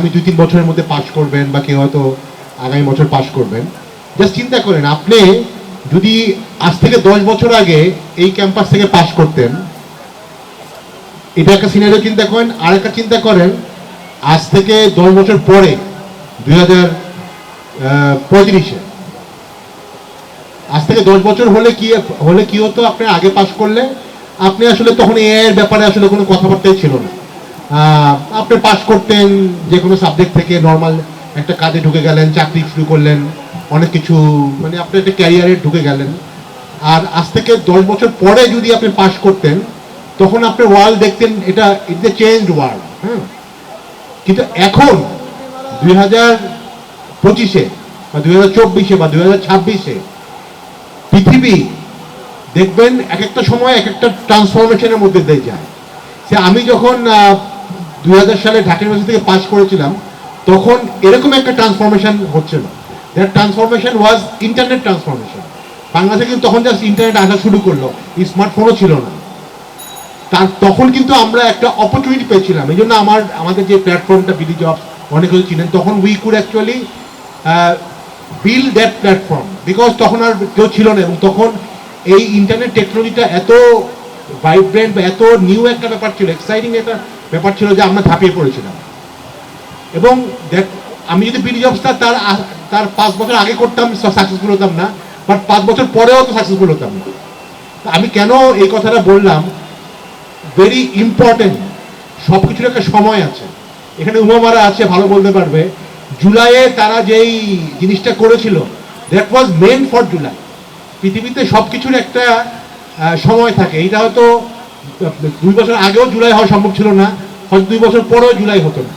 আগামী দুই, তিন বছরের মধ্যে পাশ করবেন বা কেউ হয়তো আগামী বছর পাশ করবেন। জাস্ট চিন্তা করেন, আপনি যদি আজ থেকে দশ বছর আগে এই ক্যাম্পাস থেকে পাশ করতেন, এটা একটা সিনারিও চিন্তা করেন। আর একটা চিন্তা করেন, আজ থেকে দশ বছর পরে, দুই হাজার পঁয়ত্রিশে, আজ থেকে দশ বছর হলে কি হলে কি হতো? আপনি আগে পাশ করলে, আপনি আসলে তখন এর ব্যাপারে আসলে কোনো কথাবার্তাই ছিল না। আপনি পাশ করতেন, যে কোনো সাবজেক্ট থেকে নর্মাল একটা কাজে ঢুকে গেলেন, চাকরি শুরু করলেন, অনেক কিছু মানে আপনি একটা ক্যারিয়ারে ঢুকে গেলেন। আর আজ থেকে দশ বছর পরে যদি আপনি পাশ করতেন, তখন আপনি ওয়ার্ল্ড দেখতেন, এটা ইটস এ চেঞ্জ ওয়ার্ল্ড হ্যাঁ? কিন্তু এখন, দুই হাজার পঁচিশে বা দুই হাজার চব্বিশে বা দুই হাজার ছাব্বিশে, পৃথিবী দেখবেন এক একটা সময় এক একটা ট্রান্সফরমেশনের মধ্যে দিয়ে যায়। সে আমি যখন দুই হাজার সালে ঢাকা ইউনিভার্সিটি থেকে পাশ করেছিলাম, তখন এরকম একটা ট্রান্সফরমেশন হচ্ছিল that transformation was internet transformation বাংলাদেশে কিন্তু তখন জাস্ট ইন্টারনেট আসা শুরু করল স্মার্টফোনও ছিল না। তার তখন কিন্তু আমরা একটা অপরচুনিটি পেয়েছিলাম, এই জন্য আমার, আমাদের যে প্ল্যাটফর্মটা বিডি জব অনেক কিছু চিনেন, তখন we could actually build that platform because তখন আর কেউ ছিল না, এবং তখন এই ইন্টারনেট টেকনোলজিটা এত ভাইব্রেন্ট বা এত নিউ একটা ব্যাপার ছিল এক্সাইটিং একটা ব্যাপার ছিল যে আমরা ঝাঁপিয়ে পড়েছিলাম। এবং দেখ, আমি যদি বিডি জবসটা তার তার পাঁচ বছর আগে করতাম সাকসেসফুল হতাম না বাট পাঁচ বছর পরেও তো সাকসেসফুল হতাম না। আমি কেন এই কথাটা বললাম? ভেরি ইম্পর্টেন্ট সব কিছুর একটা সময় আছে। এখানে উমামারা আছে, ভালো বলতে পারবে। জুলাইয়ে তারা যেই জিনিসটা করেছিল that was meant for July পৃথিবীতে সব কিছুর একটা সময় থাকে। এটা হয়তো দুই বছর আগেও জুলাই হওয়া সম্ভব ছিল না। হয়তো দুই বছর পরেও জুলাই হতো না।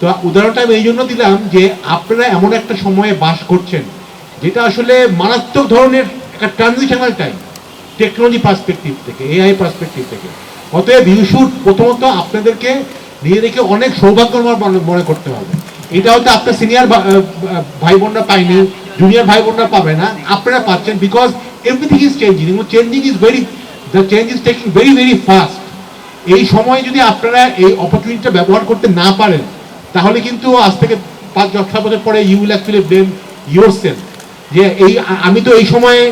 তো উদাহরণটা আমি এই জন্য দিলাম যে আপনারা এমন একটা সময়ে বাস করছেন, যেটা আসলে মারাত্মক ধরনের একটা ট্রানজিশনাল টাইম টেকনোলজি পার্সপেক্টিভ থেকে এআই পার্সপেক্টিভ থেকে। অতএব ইউ শুড প্রথমত আপনাদেরকে নিজেদেরকে অনেক সৌভাগ্যবান মনে- করতে হবে। এটা হয়তো আপনার সিনিয়র ভাই বোনরা পায়নি জুনিয়র ভাই বোনরা পাবে না, আপনারা পাচ্ছেন because everything is changing changing is very the change is taking very very fast এই সময় যদি আপনারা এই অপরচুনিটিটা ব্যবহার করতে না পারেন, তাহলে কিন্তু আজ থেকে পাঁচ দশ বছর পরে you will actually blame yourself যে এই আমি তো এই সময়ে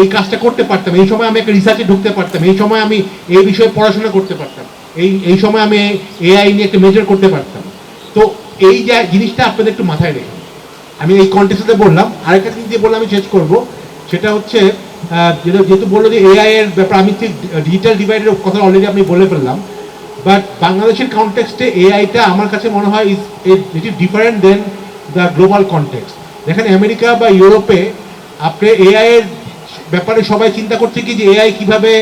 এই কাজটা করতে পারতাম, এই সময় আমি একটা রিসার্চে ঢুকতে পারতাম, এই সময় আমি এই বিষয়ে পড়াশোনা করতে পারতাম, এই এই সময় আমি এআই নিয়ে একটা মেজর করতে পারতাম। তো এই যে জিনিসটা আপনাদের একটু মাথায় রেখে, আমি এই কন্টেস্টে বললাম, আরেকটা জিনিস দিয়ে বললাম, আমি শেষ করব, সেটা হচ্ছে যেহেতু বলল যে এআই এর ব্যাপার, আমি ঠিক ডিজিটাল ডিভাইডের কথা অলরেডি আমি বলে ফেললাম। বাট বাংলাদেশের কনটেক্সটে এআইটা আমার কাছে মনে হয় is it is different than the global context দেখেন আমেরিকা বা ইউরোপে আপনি এআই এর ব্যাপারে সবাই চিন্তা করছে কি যে এআই কীভাবে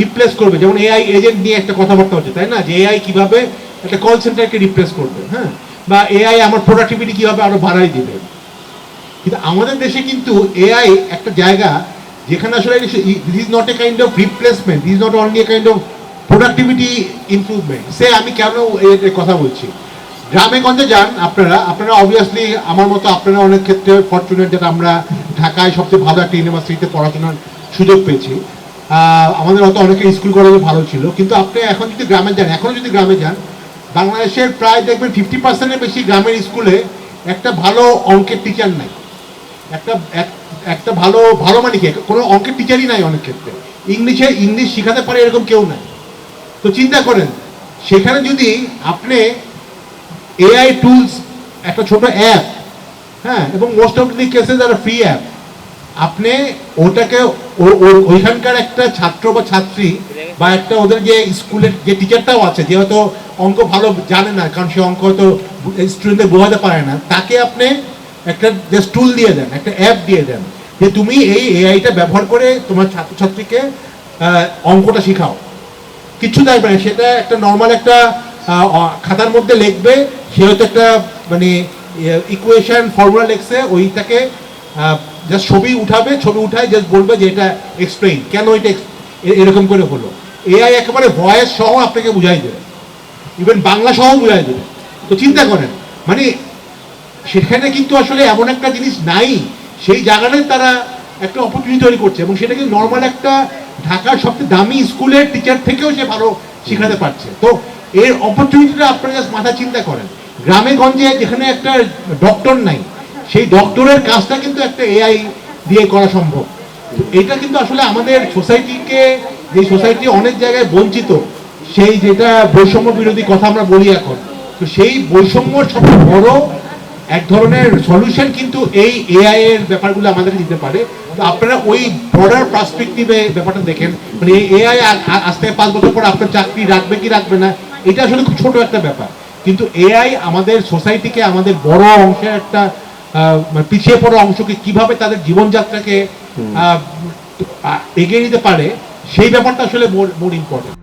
রিপ্লেস করবে? যেমন এআই এজেন্ট নিয়ে একটা কথাবার্তা হচ্ছে, তাই না? যে এআই কীভাবে একটা কল সেন্টারকে রিপ্লেস করবে হ্যাঁ? বা এআই আমার প্রোডাক্টিভিটি কীভাবে আরও বাড়াই দিবে? কিন্তু আমাদের দেশে কিন্তু এআই একটা জায়গা যেখানে আসলে this is not a kind of replacement this not only a kind of productivity improvement সে আমি কেন এর কথা বলছি? গ্রামে গঞ্জে যান আপনারা আপনারা অবভিয়াসলি আমার মতো আপনারা অনেক ক্ষেত্রে ফর্চুনেট যেটা আমরা ঢাকায় সবচেয়ে ভালো একটা ইউনিভার্সিটিতে পড়াশোনার সুযোগ পেয়েছি। আমাদের হয়তো অনেকে স্কুল কলেজে ভালো ছিল, কিন্তু আপনি এখন যদি গ্রামে যান এখনও যদি গ্রামে যান, বাংলাদেশের প্রায় দেখবেন ফিফটি পার্সেন্টের বেশি গ্রামের স্কুলে একটা ভালো অঙ্কের টিচার নাই। একটা, এক- একটা ভালো ভালো মানে কি? কোনো অঙ্কের টিচারই নাই অনেক ক্ষেত্রে। ইংলিশে, ইংলিশ শেখাতে পারে এরকম কেউ নাই। তো চিন্তা করেন, সেখানে যদি আপনি এআই টুলস একটা ছোট অ্যাপ হ্যাঁ এবং most of the cases are free app আপনি ওটাকে ওইখানকার একটা ছাত্র বা ছাত্রী বা একটা ওদের যে স্কুলের যে টিচারটাও আছে, যে হয়তো অঙ্ক ভালো জানে না, কারণ সে অঙ্ক হয়তো স্টুডেন্টদের বোঝাতে পারে না, তাকে আপনি একটা জাস্ট টুল দিয়ে দেন, একটা অ্যাপ দিয়ে দেন, যে তুমি এই এআইটা ব্যবহার করে তোমার ছাত্রছাত্রীকে অঙ্কটা শেখাও। কিচ্ছু দেখবে না সেটা একটা নর্মাল একটা খাতার মধ্যে লিখবে, সে হয়তো একটা মানে ইকুয়েশন ফর্মুলা লিখছে, ওইটাকে জাস্ট ছবি উঠাবে, ছবি উঠায় জাস্ট বলবে যে এটা এক্সপ্লেইন কেন এটা এরকম করে হলো। এআই একেবারে ভয়েস সহ আপনাকে বুঝাই দেবে। ইভেন বাংলা সহ বুঝাই দেবে। তো চিন্তা করেন মানে সেখানে কিন্তু আসলে এমন একটা জিনিস নাই। সেই জায়গাটায় তারা একটা অপরচুনিটি তৈরি করছে এবং সেটা কিন্তু নর্মাল একটা ঢাকার সবচেয়ে দামি স্কুলের টিচার থেকেও সে ভালো শেখাতে পারছে। তো এর অপরচুনিটিটা আপনারা জাস্ট মাথা চিন্তা করেন। গ্রামে গঞ্জে যেখানে একটা ডক্টর নাই, সেই ডক্টরের কাজটা কিন্তু একটা এআই দিয়ে করা সম্ভব। এটা কিন্তু আসলে আমাদের সোসাইটিকে যে সোসাইটি অনেক জায়গায় বঞ্চিত, সেই যেটা বৈষম্য বিরোধী কথা আমরা বলি এখন, তো সেই বৈষম্যর সবচেয়ে বড় এক ধরনের সলিউশন কিন্তু এই এআই এর ব্যাপারগুলো আমাদেরকে দিতে পারে। তো আপনারা ওই বর্ডার পার্সপেক্টিভে ব্যাপারটা দেখেন। মানে এআই আজ থেকে পাঁচ বছর পর আপনার চাকরি রাখবে কি রাখবে না এটা আসলে খুব ছোট একটা ব্যাপার। কিন্তু এআই আমাদের সোসাইটিকে আমাদের বড় অংশের একটা মানে পিছিয়ে পড়া অংশকে কীভাবে তাদের জীবনযাত্রাকে এগিয়ে নিতে পারে সেই ব্যাপারটা আসলে মোর মোর ইম্পর্টেন্ট